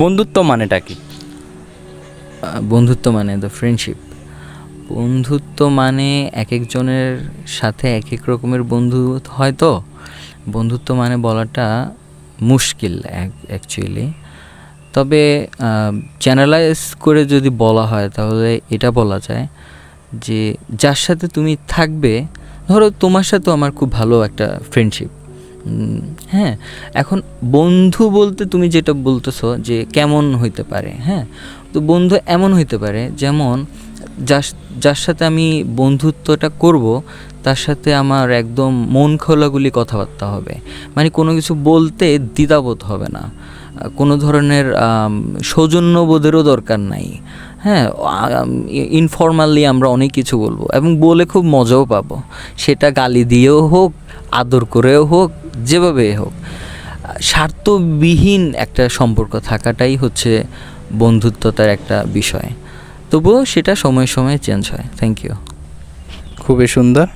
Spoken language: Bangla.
বন্ধুত্ব মানেটা কি? বন্ধুত্ব মানে দ্য ফ্রেন্ডশিপ বন্ধুত্ব মানে এক একজনের সাথে এক এক রকমের বন্ধু হয় তো। বন্ধুত্ব মানে বলাটা মুশকিল অ্যাকচুয়ালি তবে চ্যানেলাইজ করে যদি বলা হয় তাহলে এটা বলা যায় যে যার সাথে তুমি থাকবে, ধরো তোমার সাথেও আমার খুব ভালো একটা ফ্রেন্ডশিপ হ্যাঁ এখন বন্ধু বলতে তুমি যেটা বলতেছো যে কেমন হইতে পারে হ্যাঁ? তো বন্ধু এমন হইতে পারে যেমন যার সাথে আমি বন্ধুত্বটা করব, তার সাথে আমার একদম মন খোলাগুলি কথাবার্তা হবে। মানে কোনো কিছু বলতে দ্বিধাবোধ হবে না। কোনো ধরনের সৌজন্যবোধেরও দরকার নাই। হ্যাঁ ইনফর্মালি আমরা অনেক কিছু বলব এবং বলে খুব মজাও পাবো। সেটা গালি দিয়েও হোক, আদর করেও হোক যেভাবে হোক, স্বার্থবিহীন একটা সম্পর্ক থাকাটাই হচ্ছে বন্ধুত্বতার একটা বিষয়। তবুও সেটা সময়ে সময়ে চেঞ্জ হয়। থ্যাংক ইউ খুবই সুন্দর।